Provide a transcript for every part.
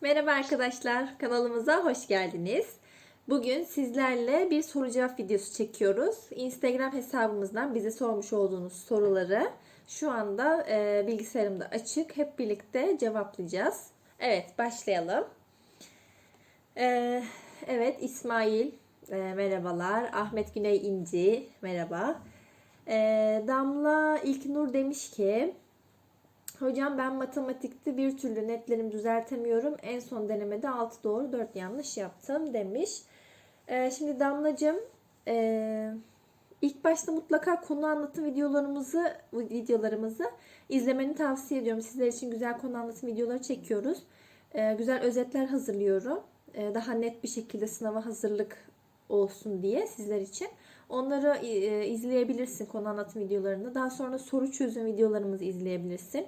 Merhaba arkadaşlar, kanalımıza hoş geldiniz. Bugün sizlerle bir soru cevap videosu çekiyoruz. Instagram hesabımızdan bize sormuş olduğunuz soruları şu anda e, bilgisayarımda açık. Hep birlikte cevaplayacağız. Evet, başlayalım. E, evet, İsmail, e, merhabalar. Ahmet Güney İnci, merhaba. E, Damla İlknur demiş ki, Hocam ben matematikte bir türlü netlerimi düzeltemiyorum. En son denemede 6 doğru 4 yanlış yaptım demiş. Ee, şimdi Damlacığım e, ilk başta mutlaka konu anlatım videolarımızı videolarımızı izlemeni tavsiye ediyorum. Sizler için güzel konu anlatım videoları çekiyoruz. Ee, güzel özetler hazırlıyorum. Ee, daha net bir şekilde sınava hazırlık olsun diye sizler için. Onları e, izleyebilirsin konu anlatım videolarını. Daha sonra soru çözüm videolarımızı izleyebilirsin.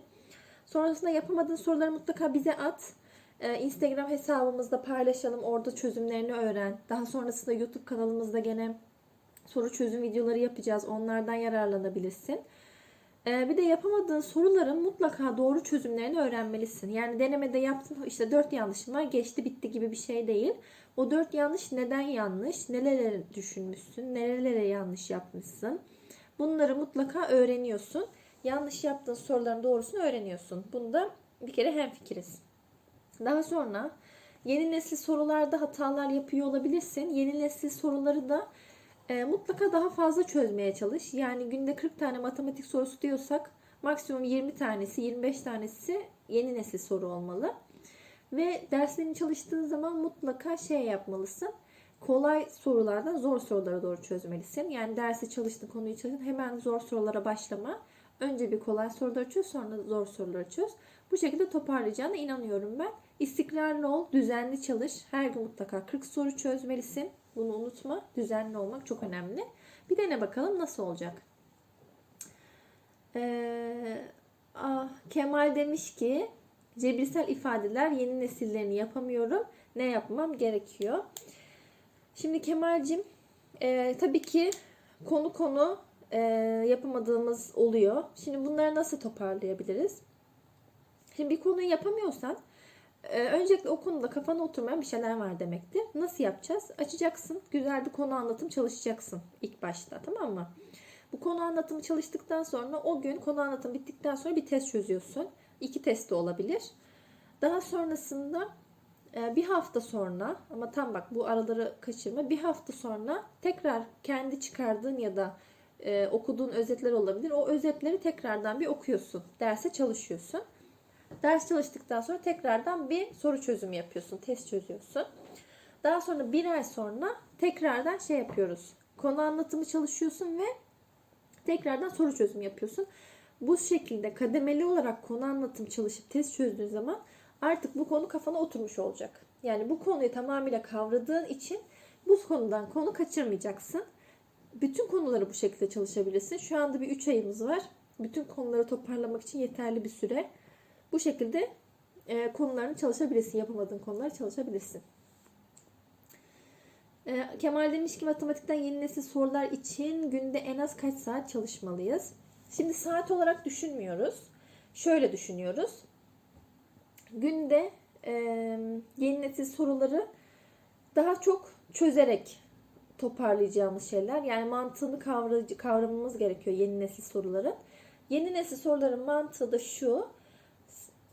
Sonrasında yapamadığın soruları mutlaka bize at. Ee, Instagram hesabımızda paylaşalım. Orada çözümlerini öğren. Daha sonrasında YouTube kanalımızda gene soru çözüm videoları yapacağız. Onlardan yararlanabilirsin. Ee, bir de yapamadığın soruların mutlaka doğru çözümlerini öğrenmelisin. Yani denemede yaptın işte 4 yanlışın var geçti bitti gibi bir şey değil. O 4 yanlış neden yanlış? Neler düşünmüşsün? Nerelere yanlış yapmışsın? Bunları mutlaka öğreniyorsun yanlış yaptığın soruların doğrusunu öğreniyorsun. Bunda bir kere hemfikiriz. Daha sonra yeni nesil sorularda hatalar yapıyor olabilirsin. Yeni nesil soruları da e, mutlaka daha fazla çözmeye çalış. Yani günde 40 tane matematik sorusu diyorsak maksimum 20 tanesi, 25 tanesi yeni nesil soru olmalı. Ve derslerini çalıştığın zaman mutlaka şey yapmalısın. Kolay sorulardan zor sorulara doğru çözmelisin. Yani dersi çalıştın, konuyu çalıştın hemen zor sorulara başlama. Önce bir kolay soruları çöz sonra zor soruları çöz. Bu şekilde toparlayacağına inanıyorum ben. İstikrarlı ol, düzenli çalış. Her gün mutlaka 40 soru çözmelisin. Bunu unutma. Düzenli olmak çok önemli. Bir dene bakalım nasıl olacak. Ee, ah, Kemal demiş ki cebirsel ifadeler yeni nesillerini yapamıyorum. Ne yapmam gerekiyor? Şimdi Kemal'cim e, tabii ki konu konu e, yapamadığımız oluyor. Şimdi bunları nasıl toparlayabiliriz? Şimdi bir konuyu yapamıyorsan e, öncelikle o konuda kafana oturmayan bir şeyler var demektir. Nasıl yapacağız? Açacaksın. Güzel bir konu anlatım çalışacaksın ilk başta tamam mı? Bu konu anlatımı çalıştıktan sonra o gün konu anlatım bittikten sonra bir test çözüyorsun. İki test de olabilir. Daha sonrasında bir hafta sonra ama tam bak bu araları kaçırma. Bir hafta sonra tekrar kendi çıkardığın ya da e, okuduğun özetler olabilir. O özetleri tekrardan bir okuyorsun. Derse çalışıyorsun. Ders çalıştıktan sonra tekrardan bir soru çözümü yapıyorsun. Test çözüyorsun. Daha sonra bir ay sonra tekrardan şey yapıyoruz. Konu anlatımı çalışıyorsun ve tekrardan soru çözümü yapıyorsun. Bu şekilde kademeli olarak konu anlatım çalışıp test çözdüğün zaman artık bu konu kafana oturmuş olacak. Yani bu konuyu tamamıyla kavradığın için bu konudan konu kaçırmayacaksın bütün konuları bu şekilde çalışabilirsin. Şu anda bir 3 ayımız var. Bütün konuları toparlamak için yeterli bir süre. Bu şekilde e, konularını çalışabilirsin. Yapamadığın konuları çalışabilirsin. E, Kemal demiş ki matematikten yeni nesil sorular için günde en az kaç saat çalışmalıyız? Şimdi saat olarak düşünmüyoruz. Şöyle düşünüyoruz. Günde e, yeni nesil soruları daha çok çözerek toparlayacağımız şeyler. Yani mantığını kavrayıcı, kavramamız gerekiyor yeni nesil soruların. Yeni nesil soruların mantığı da şu.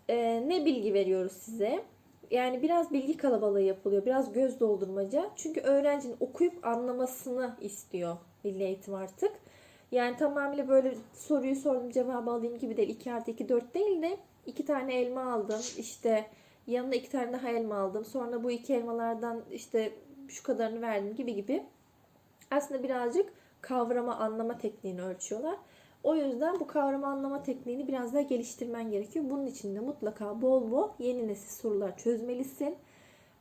E, ne bilgi veriyoruz size? Yani biraz bilgi kalabalığı yapılıyor. Biraz göz doldurmaca. Çünkü öğrencinin okuyup anlamasını istiyor milli eğitim artık. Yani tamamıyla böyle soruyu sordum cevabı alayım gibi değil. 2 artı 2 4 değil de 2 tane elma aldım. İşte yanına 2 tane daha elma aldım. Sonra bu iki elmalardan işte şu kadarını verdim gibi gibi aslında birazcık kavrama anlama tekniğini ölçüyorlar. O yüzden bu kavrama anlama tekniğini biraz daha geliştirmen gerekiyor. Bunun için de mutlaka bol bol yeni nesil sorular çözmelisin.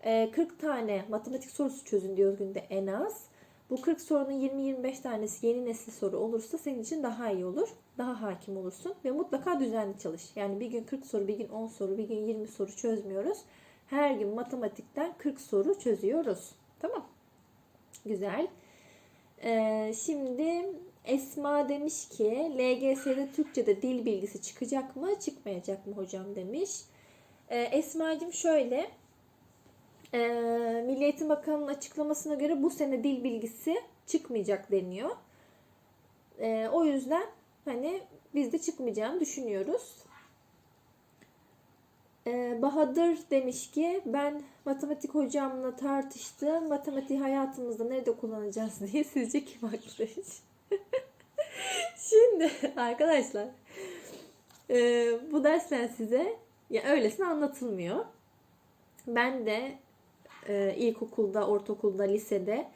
40 ee, tane matematik sorusu çözün diyoruz günde en az. Bu 40 sorunun 20-25 tanesi yeni nesil soru olursa senin için daha iyi olur. Daha hakim olursun ve mutlaka düzenli çalış. Yani bir gün 40 soru, bir gün 10 soru, bir gün 20 soru çözmüyoruz. Her gün matematikten 40 soru çözüyoruz. Tamam. Güzel. Ee, şimdi Esma demiş ki LGS'de Türkçe'de dil bilgisi çıkacak mı çıkmayacak mı hocam demiş. Ee, Esma'cığım şöyle e, Milli Eğitim Bakanı'nın açıklamasına göre bu sene dil bilgisi çıkmayacak deniyor. E, o yüzden hani biz de çıkmayacağını düşünüyoruz. E, Bahadır demiş ki ben matematik hocamla tartıştım. Matematik hayatımızda nerede kullanacağız diye sizce kim haklı? Şimdi arkadaşlar e, bu dersler size ya öylesine anlatılmıyor. Ben de e, ilkokulda, ortaokulda, lisede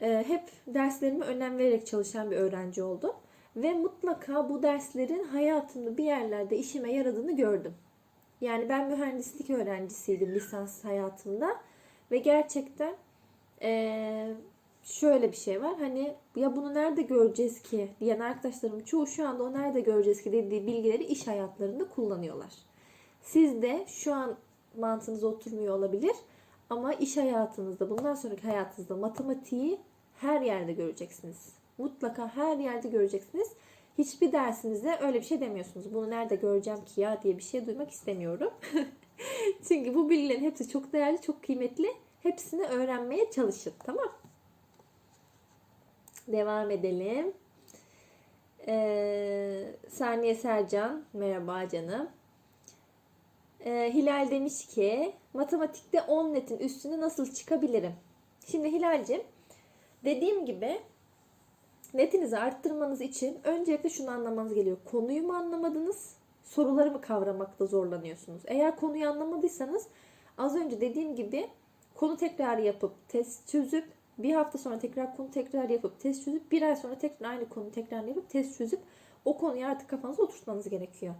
e, hep derslerime önem vererek çalışan bir öğrenci oldum. Ve mutlaka bu derslerin hayatımda bir yerlerde işime yaradığını gördüm. Yani ben mühendislik öğrencisiydim lisans hayatımda. Ve gerçekten e, şöyle bir şey var. Hani ya bunu nerede göreceğiz ki diyen arkadaşlarım çoğu şu anda o nerede göreceğiz ki dediği bilgileri iş hayatlarında kullanıyorlar. Siz de şu an mantığınız oturmuyor olabilir. Ama iş hayatınızda, bundan sonraki hayatınızda matematiği her yerde göreceksiniz. Mutlaka her yerde göreceksiniz. Hiçbir dersinizde öyle bir şey demiyorsunuz. Bunu nerede göreceğim ki ya diye bir şey duymak istemiyorum. Çünkü bu bilgilerin hepsi çok değerli, çok kıymetli. Hepsini öğrenmeye çalışın. Tamam Devam edelim. Ee, Saniye Sercan. Merhaba canım. Ee, Hilal demiş ki matematikte 10 netin üstüne nasıl çıkabilirim? Şimdi Hilal'cim dediğim gibi netinizi arttırmanız için öncelikle şunu anlamanız geliyor. Konuyu mu anlamadınız? Soruları mı kavramakta zorlanıyorsunuz? Eğer konuyu anlamadıysanız az önce dediğim gibi konu tekrar yapıp test çözüp bir hafta sonra tekrar konu tekrar yapıp test çözüp bir ay sonra tekrar aynı konu tekrar yapıp test çözüp o konuyu artık kafanıza oturtmanız gerekiyor.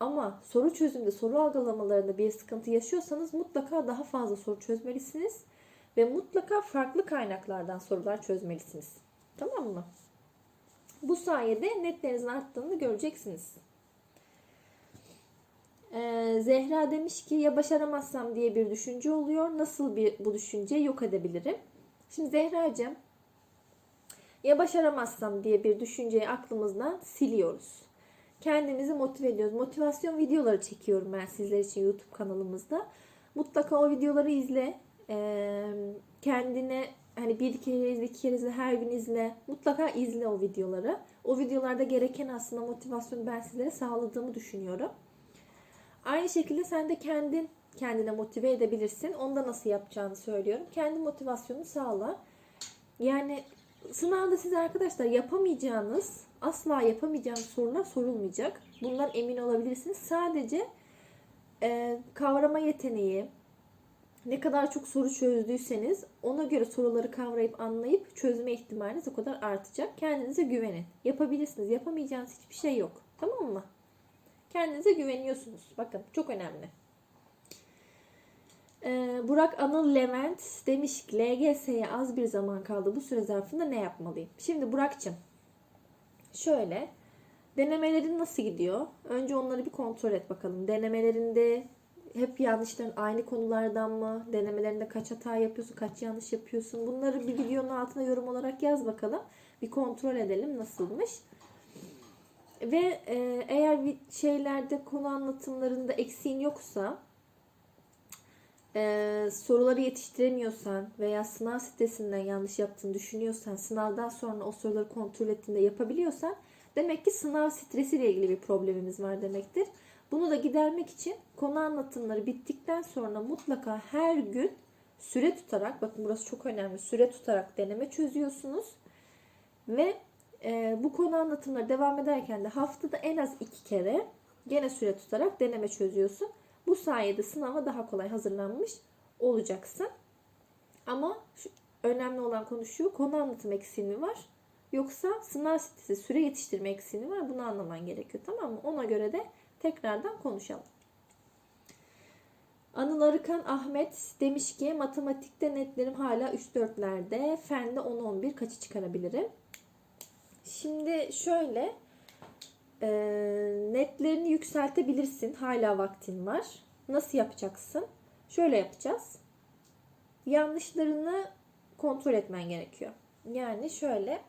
Ama soru çözümde, soru algılamalarında bir sıkıntı yaşıyorsanız mutlaka daha fazla soru çözmelisiniz ve mutlaka farklı kaynaklardan sorular çözmelisiniz. Tamam mı? Bu sayede netlerinizin arttığını göreceksiniz. Ee, Zehra demiş ki ya başaramazsam diye bir düşünce oluyor. Nasıl bir bu düşünceyi yok edebilirim? Şimdi Zehracığım ya başaramazsam diye bir düşünceyi aklımızdan siliyoruz. Kendimizi motive ediyoruz. Motivasyon videoları çekiyorum ben sizler için YouTube kanalımızda. Mutlaka o videoları izle. Ee, kendine hani bir kere izle, iki kere izle, her gün izle. Mutlaka izle o videoları. O videolarda gereken aslında motivasyonu ben sizlere sağladığımı düşünüyorum. Aynı şekilde sen de kendin kendine motive edebilirsin. Onda nasıl yapacağını söylüyorum. Kendi motivasyonunu sağla. Yani sınavda size arkadaşlar yapamayacağınız, asla yapamayacağınız sorular sorulmayacak. Bundan emin olabilirsiniz. Sadece e, kavrama yeteneği, ne kadar çok soru çözdüyseniz ona göre soruları kavrayıp anlayıp çözme ihtimaliniz o kadar artacak. Kendinize güvenin. Yapabilirsiniz. Yapamayacağınız hiçbir şey yok. Tamam mı? Kendinize güveniyorsunuz. Bakın çok önemli. Ee, Burak Anıl Levent demiş ki LGS'ye az bir zaman kaldı. Bu süre zarfında ne yapmalıyım? Şimdi Burak'cığım şöyle denemelerin nasıl gidiyor? Önce onları bir kontrol et bakalım. Denemelerinde hep yanlışların aynı konulardan mı? Denemelerinde kaç hata yapıyorsun, kaç yanlış yapıyorsun? Bunları bir videonun altına yorum olarak yaz bakalım. Bir kontrol edelim nasılmış. Ve e, eğer şeylerde konu anlatımlarında eksiğin yoksa e, soruları yetiştiremiyorsan veya sınav sitesinden yanlış yaptığını düşünüyorsan, sınavdan sonra o soruları kontrol ettiğinde yapabiliyorsan demek ki sınav stresiyle ilgili bir problemimiz var demektir. Bunu da gidermek için konu anlatımları bittikten sonra mutlaka her gün süre tutarak, bakın burası çok önemli, süre tutarak deneme çözüyorsunuz. Ve e, bu konu anlatımları devam ederken de haftada en az iki kere gene süre tutarak deneme çözüyorsun. Bu sayede sınava daha kolay hazırlanmış olacaksın. Ama şu, önemli olan konu şu, konu anlatım eksiği mi var? Yoksa sınav sitesi süre yetiştirme eksiği mi var? Bunu anlaman gerekiyor tamam mı? Ona göre de tekrardan konuşalım. Anıl Arıkan Ahmet demiş ki matematikte netlerim hala 3-4'lerde. Fende 10-11 kaçı çıkarabilirim? Şimdi şöyle e, netlerini yükseltebilirsin. Hala vaktin var. Nasıl yapacaksın? Şöyle yapacağız. Yanlışlarını kontrol etmen gerekiyor. Yani şöyle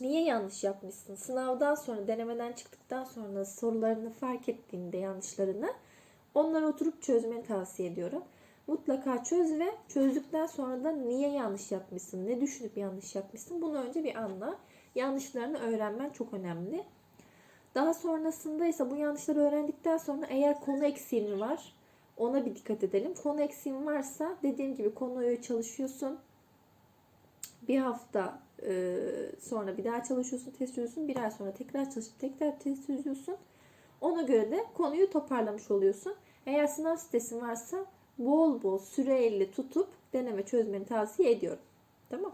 niye yanlış yapmışsın? Sınavdan sonra, denemeden çıktıktan sonra sorularını fark ettiğinde yanlışlarını onları oturup çözmeni tavsiye ediyorum. Mutlaka çöz ve çözdükten sonra da niye yanlış yapmışsın, ne düşünüp yanlış yapmışsın bunu önce bir anla. Yanlışlarını öğrenmen çok önemli. Daha sonrasında ise bu yanlışları öğrendikten sonra eğer konu eksiğin var ona bir dikkat edelim. Konu eksiğin varsa dediğim gibi konuyu çalışıyorsun. Bir hafta e, sonra bir daha çalışıyorsun, test çözüyorsun. Bir ay sonra tekrar çalışıp tekrar test çözüyorsun. Ona göre de konuyu toparlamış oluyorsun. Eğer sınav stresin varsa bol bol süreyle tutup deneme çözmeni tavsiye ediyorum. Tamam.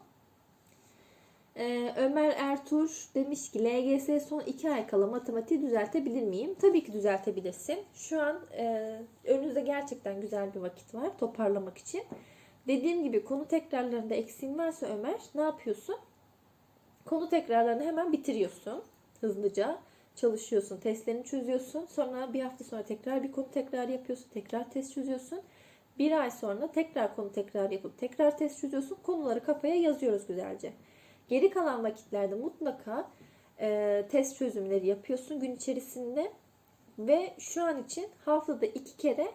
Ee, Ömer Ertuğ demiş ki LGS son 2 ay kala matematiği düzeltebilir miyim? Tabii ki düzeltebilirsin. Şu an e, önünüzde gerçekten güzel bir vakit var toparlamak için. Dediğim gibi konu tekrarlarında eksiğin varsa Ömer ne yapıyorsun? Konu tekrarlarını hemen bitiriyorsun hızlıca. Çalışıyorsun, testlerini çözüyorsun. Sonra bir hafta sonra tekrar bir konu tekrar yapıyorsun. Tekrar test çözüyorsun. Bir ay sonra tekrar konu tekrar yapıp tekrar test çözüyorsun. Konuları kafaya yazıyoruz güzelce. Geri kalan vakitlerde mutlaka e, test çözümleri yapıyorsun gün içerisinde. Ve şu an için haftada iki kere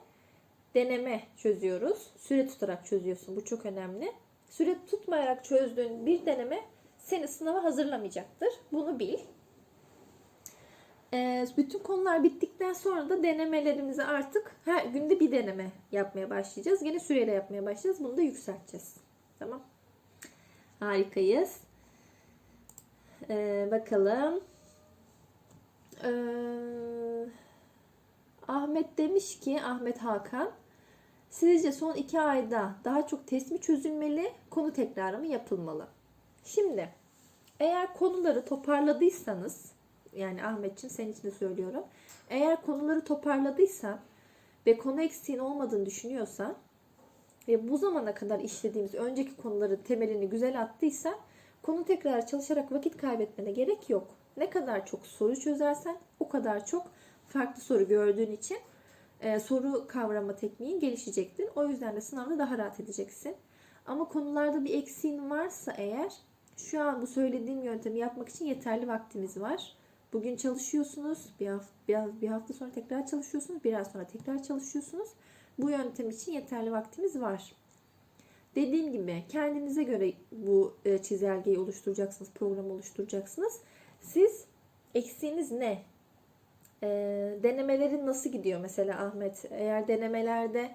deneme çözüyoruz. Süre tutarak çözüyorsun. Bu çok önemli. Süre tutmayarak çözdüğün bir deneme seni sınava hazırlamayacaktır. Bunu bil. Ee, bütün konular bittikten sonra da denemelerimizi artık her günde bir deneme yapmaya başlayacağız. Yine süreyle yapmaya başlayacağız. Bunu da yükselteceğiz. Tamam. Harikayız. Ee, bakalım. Ee, Ahmet demiş ki Ahmet Hakan Sizce son iki ayda daha çok test mi çözülmeli, konu tekrarı mı yapılmalı? Şimdi eğer konuları toparladıysanız, yani Ahmetciğim senin için de söylüyorum. Eğer konuları toparladıysan ve konu eksiğin olmadığını düşünüyorsan ve bu zamana kadar işlediğimiz önceki konuların temelini güzel attıysan konu tekrar çalışarak vakit kaybetmene gerek yok. Ne kadar çok soru çözersen o kadar çok farklı soru gördüğün için e, soru kavrama tekniğin gelişecektir. O yüzden de sınavda daha rahat edeceksin. Ama konularda bir eksiğin varsa eğer şu an bu söylediğim yöntemi yapmak için yeterli vaktimiz var. Bugün çalışıyorsunuz, bir hafta, bir, bir hafta sonra tekrar çalışıyorsunuz, bir ay sonra tekrar çalışıyorsunuz. Bu yöntem için yeterli vaktimiz var. Dediğim gibi kendinize göre bu e, çizelgeyi oluşturacaksınız, program oluşturacaksınız. Siz eksiğiniz ne? E, denemelerin nasıl gidiyor mesela Ahmet? Eğer denemelerde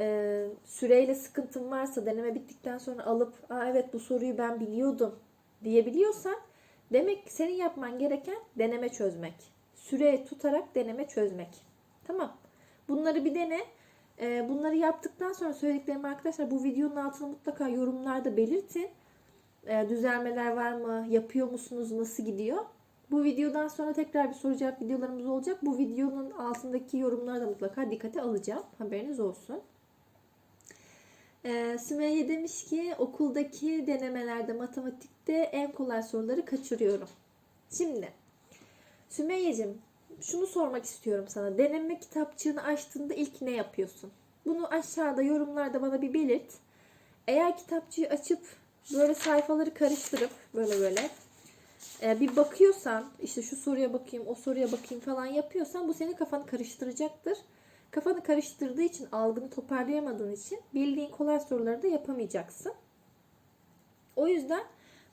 e, süreyle sıkıntın varsa deneme bittikten sonra alıp Aa, evet bu soruyu ben biliyordum diyebiliyorsan demek ki senin yapman gereken deneme çözmek. Süre tutarak deneme çözmek. Tamam. Bunları bir dene. E, bunları yaptıktan sonra söylediklerimi arkadaşlar bu videonun altına mutlaka yorumlarda belirtin. E, düzelmeler var mı? Yapıyor musunuz? Nasıl gidiyor? Bu videodan sonra tekrar bir soru cevap videolarımız olacak. Bu videonun altındaki yorumları da mutlaka dikkate alacağım. Haberiniz olsun. Ee, Sümeyye demiş ki okuldaki denemelerde matematikte en kolay soruları kaçırıyorum. Şimdi Sümeyye'cim şunu sormak istiyorum sana. Deneme kitapçığını açtığında ilk ne yapıyorsun? Bunu aşağıda yorumlarda bana bir belirt. Eğer kitapçığı açıp böyle sayfaları karıştırıp böyle böyle e, bir bakıyorsan işte şu soruya bakayım o soruya bakayım falan yapıyorsan bu senin kafanı karıştıracaktır. Kafanı karıştırdığı için algını toparlayamadığın için bildiğin kolay soruları da yapamayacaksın. O yüzden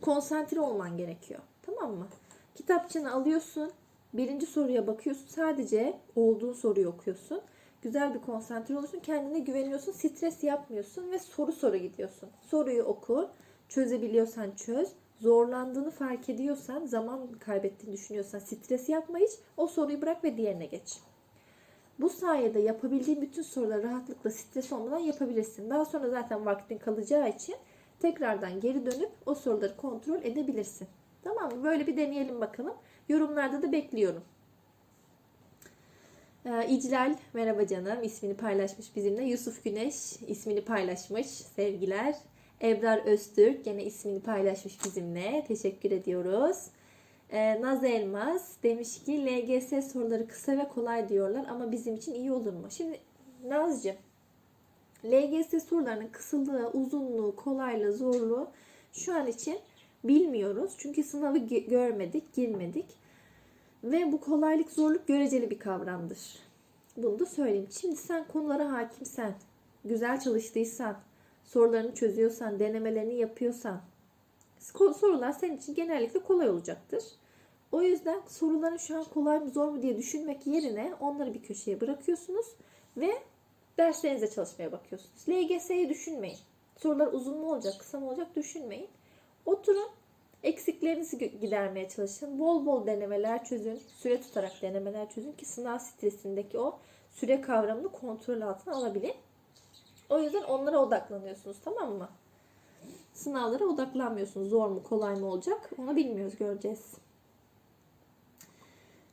konsantre olman gerekiyor. Tamam mı? Kitapçığını alıyorsun. Birinci soruya bakıyorsun. Sadece olduğun soruyu okuyorsun. Güzel bir konsantre oluyorsun. Kendine güveniyorsun. Stres yapmıyorsun ve soru soru gidiyorsun. Soruyu oku. Çözebiliyorsan çöz zorlandığını fark ediyorsan, zaman kaybettiğini düşünüyorsan stres yapma hiç. O soruyu bırak ve diğerine geç. Bu sayede yapabildiğin bütün soruları rahatlıkla stres olmadan yapabilirsin. Daha sonra zaten vaktin kalacağı için tekrardan geri dönüp o soruları kontrol edebilirsin. Tamam mı? Böyle bir deneyelim bakalım. Yorumlarda da bekliyorum. Ee, İclal merhaba canım ismini paylaşmış bizimle. Yusuf Güneş ismini paylaşmış. Sevgiler. Ebrar Öztürk gene ismini paylaşmış bizimle. Teşekkür ediyoruz. Ee, Naz Elmas demiş ki LGS soruları kısa ve kolay diyorlar ama bizim için iyi olur mu? Şimdi Nazcığım LGS sorularının kısalığı, uzunluğu, kolaylığı, zorluğu şu an için bilmiyoruz. Çünkü sınavı görmedik, girmedik. Ve bu kolaylık, zorluk göreceli bir kavramdır. Bunu da söyleyeyim. Şimdi sen konulara hakimsen, güzel çalıştıysan, sorularını çözüyorsan, denemelerini yapıyorsan, sorular senin için genellikle kolay olacaktır. O yüzden soruların şu an kolay mı zor mu diye düşünmek yerine onları bir köşeye bırakıyorsunuz ve derslerinize çalışmaya bakıyorsunuz. LGS'yi düşünmeyin. Sorular uzun mu olacak, kısa mı olacak düşünmeyin. Oturun, eksiklerinizi gidermeye çalışın. Bol bol denemeler çözün. Süre tutarak denemeler çözün ki sınav stresindeki o süre kavramını kontrol altına alabilin. O yüzden onlara odaklanıyorsunuz tamam mı? Sınavlara odaklanmıyorsunuz. Zor mu kolay mı olacak onu bilmiyoruz göreceğiz.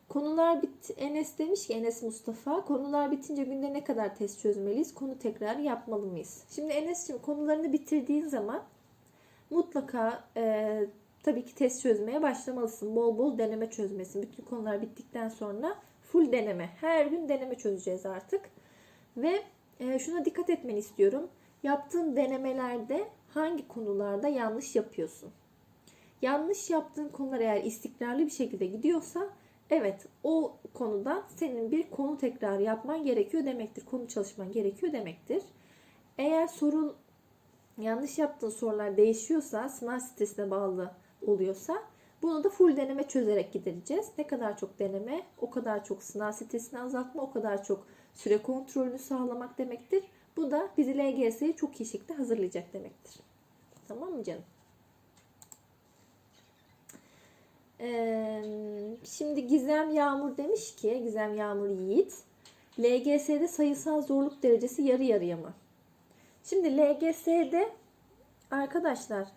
Konular bit Enes demiş ki Enes Mustafa konular bitince günde ne kadar test çözmeliyiz? Konu tekrar yapmalı mıyız? Şimdi Enes'ciğim konularını bitirdiğin zaman mutlaka e, tabii ki test çözmeye başlamalısın. Bol bol deneme çözmesin. Bütün konular bittikten sonra full deneme. Her gün deneme çözeceğiz artık. Ve e, şuna dikkat etmeni istiyorum. Yaptığın denemelerde hangi konularda yanlış yapıyorsun? Yanlış yaptığın konular eğer istikrarlı bir şekilde gidiyorsa evet o konuda senin bir konu tekrar yapman gerekiyor demektir. Konu çalışman gerekiyor demektir. Eğer sorun yanlış yaptığın sorular değişiyorsa, sınav stresine bağlı oluyorsa bunu da full deneme çözerek gidereceğiz. Ne kadar çok deneme, o kadar çok sınav stresini azaltma, o kadar çok süre kontrolünü sağlamak demektir. Bu da bizi LGS'ye çok iyi şekilde hazırlayacak demektir. Tamam mı canım? Ee, şimdi Gizem Yağmur demiş ki, Gizem Yağmur Yiğit, LGS'de sayısal zorluk derecesi yarı yarıya mı? Şimdi LGS'de arkadaşlar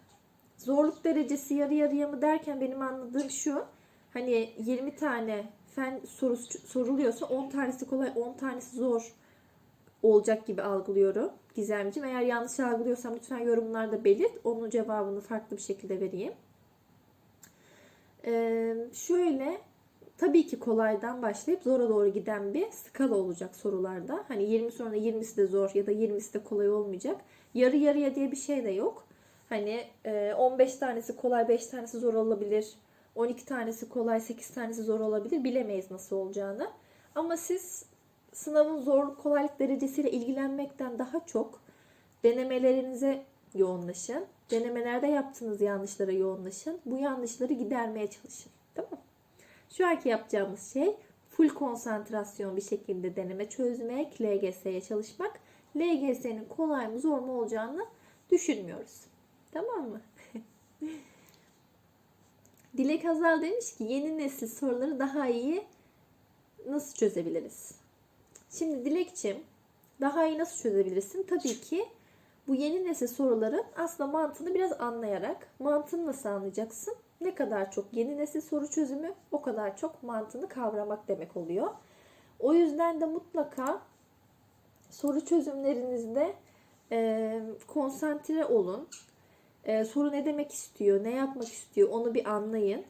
zorluk derecesi yarı yarıya mı derken benim anladığım şu. Hani 20 tane fen sorusu soruluyorsa 10 tanesi kolay 10 tanesi zor olacak gibi algılıyorum Gizemciğim. Eğer yanlış algılıyorsam lütfen yorumlarda belirt. Onun cevabını farklı bir şekilde vereyim. Ee, şöyle tabii ki kolaydan başlayıp zora doğru giden bir skala olacak sorularda. Hani 20 sonra 20'si de zor ya da 20'si de kolay olmayacak. Yarı yarıya diye bir şey de yok. Hani 15 tanesi kolay 5 tanesi zor olabilir. 12 tanesi kolay 8 tanesi zor olabilir. Bilemeyiz nasıl olacağını. Ama siz sınavın zorluk kolaylık derecesiyle ilgilenmekten daha çok denemelerinize yoğunlaşın. Denemelerde yaptığınız yanlışlara yoğunlaşın. Bu yanlışları gidermeye çalışın. Tamam mı? Şu anki yapacağımız şey full konsantrasyon bir şekilde deneme çözmek, LGS'ye çalışmak. LGS'nin kolay mı zor mu olacağını düşünmüyoruz. Tamam mı? Dilek Hazal demiş ki yeni nesil soruları daha iyi nasıl çözebiliriz? Şimdi Dilekçim daha iyi nasıl çözebilirsin? Tabii ki bu yeni nesil soruları aslında mantığını biraz anlayarak. Mantığını nasıl anlayacaksın? Ne kadar çok yeni nesil soru çözümü o kadar çok mantığını kavramak demek oluyor. O yüzden de mutlaka soru çözümlerinizde e, konsantre olun. E, soru ne demek istiyor, ne yapmak istiyor onu bir anlayın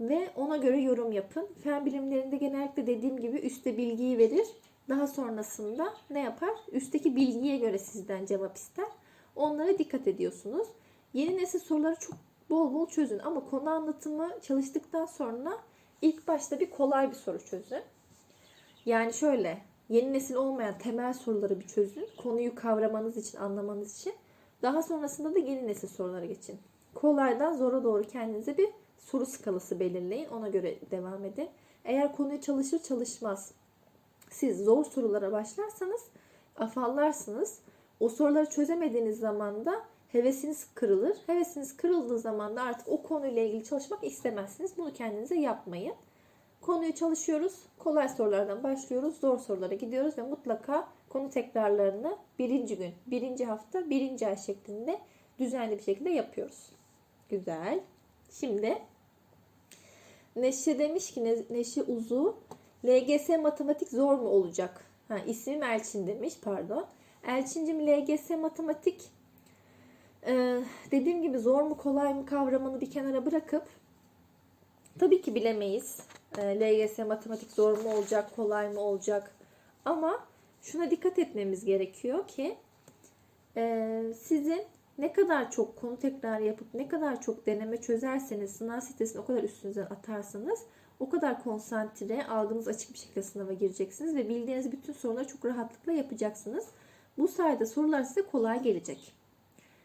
ve ona göre yorum yapın. Fen bilimlerinde genellikle dediğim gibi üste bilgiyi verir. Daha sonrasında ne yapar? Üstteki bilgiye göre sizden cevap ister. Onlara dikkat ediyorsunuz. Yeni nesil soruları çok bol bol çözün ama konu anlatımı çalıştıktan sonra ilk başta bir kolay bir soru çözün. Yani şöyle yeni nesil olmayan temel soruları bir çözün. Konuyu kavramanız için, anlamanız için. Daha sonrasında da yeni nesil sorulara geçin. Kolaydan zora doğru kendinize bir soru skalası belirleyin. Ona göre devam edin. Eğer konuyu çalışır çalışmaz siz zor sorulara başlarsanız afallarsınız. O soruları çözemediğiniz zaman da hevesiniz kırılır. Hevesiniz kırıldığı zaman da artık o konuyla ilgili çalışmak istemezsiniz. Bunu kendinize yapmayın. Konuyu çalışıyoruz. Kolay sorulardan başlıyoruz. Zor sorulara gidiyoruz ve mutlaka konu tekrarlarını birinci gün, birinci hafta, birinci ay şeklinde düzenli bir şekilde yapıyoruz. Güzel. Şimdi Neşe demiş ki Ne- Neşe Uzu LGS matematik zor mu olacak? Ha, ismim Elçin demiş pardon. Elçincim LGS matematik e, dediğim gibi zor mu kolay mı kavramını bir kenara bırakıp tabii ki bilemeyiz. E, LGS matematik zor mu olacak kolay mı olacak ama şuna dikkat etmemiz gerekiyor ki e, sizin ne kadar çok konu tekrar yapıp ne kadar çok deneme çözerseniz sınav sitesini o kadar üstünüze atarsanız o kadar konsantre, algınız açık bir şekilde sınava gireceksiniz ve bildiğiniz bütün soruları çok rahatlıkla yapacaksınız. Bu sayede sorular size kolay gelecek.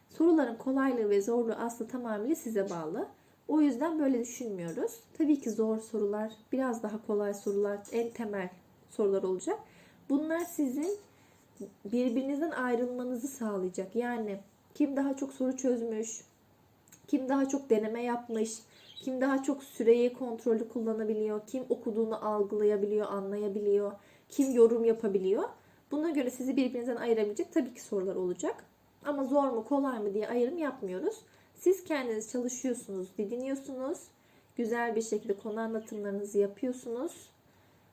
Soruların kolaylığı ve zorluğu aslında tamamıyla size bağlı. O yüzden böyle düşünmüyoruz. Tabii ki zor sorular, biraz daha kolay sorular, en temel sorular olacak. Bunlar sizin birbirinizden ayrılmanızı sağlayacak. Yani kim daha çok soru çözmüş, kim daha çok deneme yapmış, kim daha çok süreyi kontrollü kullanabiliyor, kim okuduğunu algılayabiliyor, anlayabiliyor, kim yorum yapabiliyor. Buna göre sizi birbirinizden ayırabilecek tabii ki sorular olacak. Ama zor mu kolay mı diye ayrım yapmıyoruz. Siz kendiniz çalışıyorsunuz, dinliyorsunuz. Güzel bir şekilde konu anlatımlarınızı yapıyorsunuz.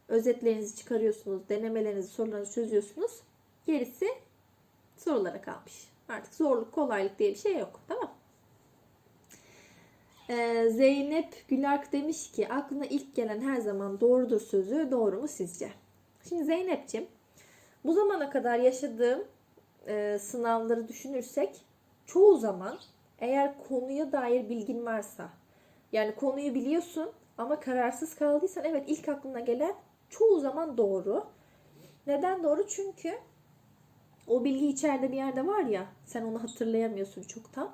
Özetlerinizi çıkarıyorsunuz, denemelerinizi, sorularınızı çözüyorsunuz. Gerisi sorulara kalmış. Artık zorluk, kolaylık diye bir şey yok. Tamam ee, Zeynep Gülark demiş ki aklına ilk gelen her zaman doğrudur sözü doğru mu sizce? Şimdi Zeynep'ciğim bu zamana kadar yaşadığım e, sınavları düşünürsek çoğu zaman eğer konuya dair bilgin varsa yani konuyu biliyorsun ama kararsız kaldıysan evet ilk aklına gelen çoğu zaman doğru. Neden doğru? Çünkü o bilgi içeride bir yerde var ya sen onu hatırlayamıyorsun çoktan.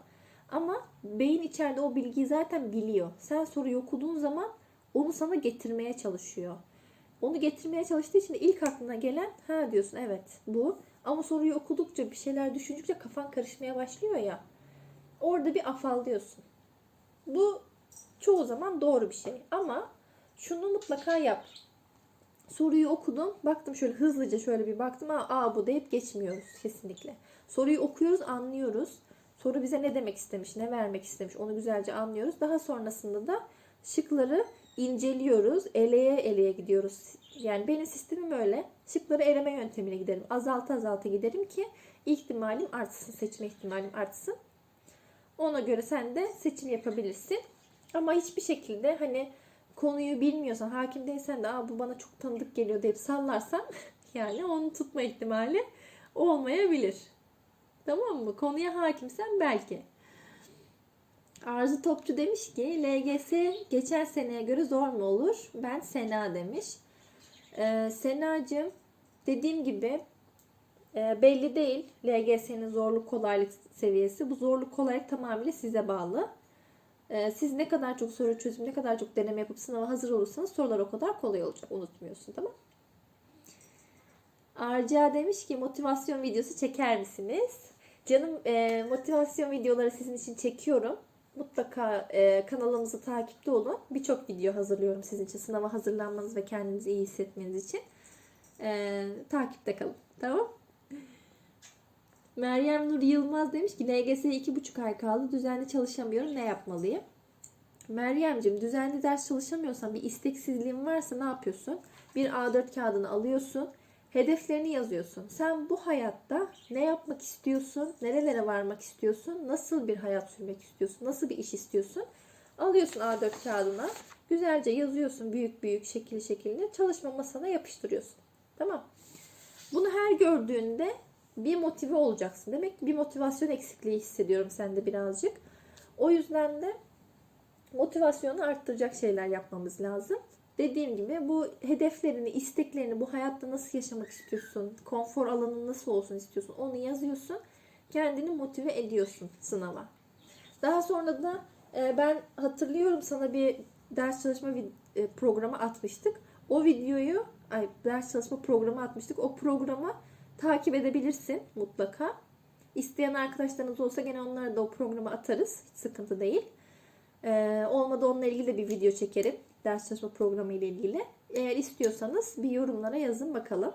Ama beyin içeride o bilgiyi zaten biliyor. Sen soruyu okuduğun zaman onu sana getirmeye çalışıyor. Onu getirmeye çalıştığı için ilk aklına gelen ha diyorsun evet bu. Ama soruyu okudukça bir şeyler düşündükçe kafan karışmaya başlıyor ya. Orada bir afallıyorsun. Bu çoğu zaman doğru bir şey. Ama şunu mutlaka yap. Soruyu okudum. Baktım şöyle hızlıca şöyle bir baktım. Aa, bu deyip geçmiyoruz kesinlikle. Soruyu okuyoruz, anlıyoruz. Soru bize ne demek istemiş, ne vermek istemiş onu güzelce anlıyoruz. Daha sonrasında da şıkları inceliyoruz. Eleye eleye gidiyoruz. Yani benim sistemim öyle. Şıkları eleme yöntemine giderim. Azalta azalta giderim ki ihtimalim artsın, seçme ihtimalim artsın. Ona göre sen de seçim yapabilirsin. Ama hiçbir şekilde hani konuyu bilmiyorsan, hakim değilsen de Aa, bu bana çok tanıdık geliyor deyip sallarsan yani onu tutma ihtimali olmayabilir. Tamam mı? Konuya hakimsen belki. Arzu Topçu demiş ki LGS geçen seneye göre zor mu olur? Ben Sena demiş. Ee, Senacığım dediğim gibi e, belli değil LGS'nin zorluk kolaylık seviyesi. Bu zorluk kolaylık tamamıyla size bağlı. Ee, siz ne kadar çok soru çözüm, ne kadar çok deneme yapıp sınava hazır olursanız sorular o kadar kolay olacak. Unutmuyorsun tamam Arca demiş ki motivasyon videosu çeker misiniz? Canım e, motivasyon videoları sizin için çekiyorum. Mutlaka e, kanalımızı takipte olun. Birçok video hazırlıyorum sizin için. Sınava hazırlanmanız ve kendinizi iyi hissetmeniz için. E, takipte kalın. Tamam Meryem Nur Yılmaz demiş ki LGS'ye iki buçuk ay kaldı. Düzenli çalışamıyorum. Ne yapmalıyım? Meryem'cim düzenli ders çalışamıyorsan bir isteksizliğin varsa ne yapıyorsun? Bir A4 kağıdını alıyorsun Hedeflerini yazıyorsun. Sen bu hayatta ne yapmak istiyorsun? Nerelere varmak istiyorsun? Nasıl bir hayat sürmek istiyorsun? Nasıl bir iş istiyorsun? Alıyorsun A4 kağıdına. Güzelce yazıyorsun büyük büyük şekil şekilde. Çalışma masana yapıştırıyorsun. Tamam. Bunu her gördüğünde bir motive olacaksın. Demek ki bir motivasyon eksikliği hissediyorum sende birazcık. O yüzden de motivasyonu arttıracak şeyler yapmamız lazım. Dediğim gibi bu hedeflerini, isteklerini, bu hayatta nasıl yaşamak istiyorsun, konfor alanın nasıl olsun istiyorsun onu yazıyorsun. Kendini motive ediyorsun sınava. Daha sonra da e, ben hatırlıyorum sana bir ders çalışma e, programı atmıştık. O videoyu, ay ders çalışma programı atmıştık. O programı takip edebilirsin mutlaka. İsteyen arkadaşlarınız olsa gene onlara da o programı atarız. Hiç sıkıntı değil. Ee, olmadı onunla ilgili de bir video çekerim ders çalışma programı ile ilgili. Eğer istiyorsanız bir yorumlara yazın bakalım.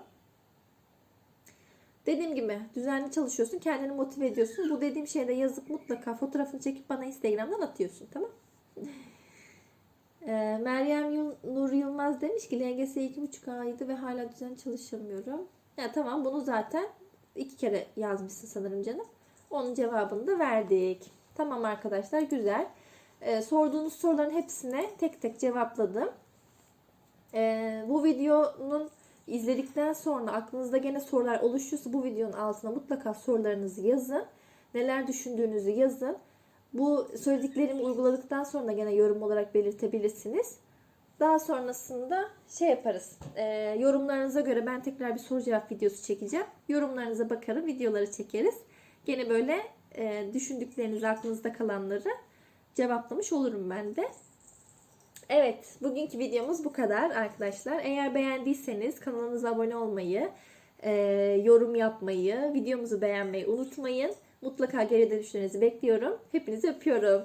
Dediğim gibi düzenli çalışıyorsun, kendini motive ediyorsun. Bu dediğim şeyde yazıp mutlaka fotoğrafını çekip bana Instagram'dan atıyorsun. Tamam ee, Meryem Nur Yılmaz demiş ki LGS 2,5 aydı ve hala düzenli çalışamıyorum. Ya tamam bunu zaten iki kere yazmışsın sanırım canım. Onun cevabını da verdik. Tamam arkadaşlar güzel e, sorduğunuz soruların hepsine tek tek cevapladım. E, bu videonun izledikten sonra aklınızda gene sorular oluşuyorsa bu videonun altına mutlaka sorularınızı yazın. Neler düşündüğünüzü yazın. Bu söylediklerimi uyguladıktan sonra gene yorum olarak belirtebilirsiniz. Daha sonrasında şey yaparız. e, yorumlarınıza göre ben tekrar bir soru cevap videosu çekeceğim. Yorumlarınıza bakarım, videoları çekeriz. Gene böyle e, düşündüklerinizi, aklınızda kalanları cevaplamış olurum ben de. Evet, bugünkü videomuz bu kadar arkadaşlar. Eğer beğendiyseniz kanalımıza abone olmayı, e, yorum yapmayı, videomuzu beğenmeyi unutmayın. Mutlaka geri dönüşlerinizi bekliyorum. Hepinizi öpüyorum.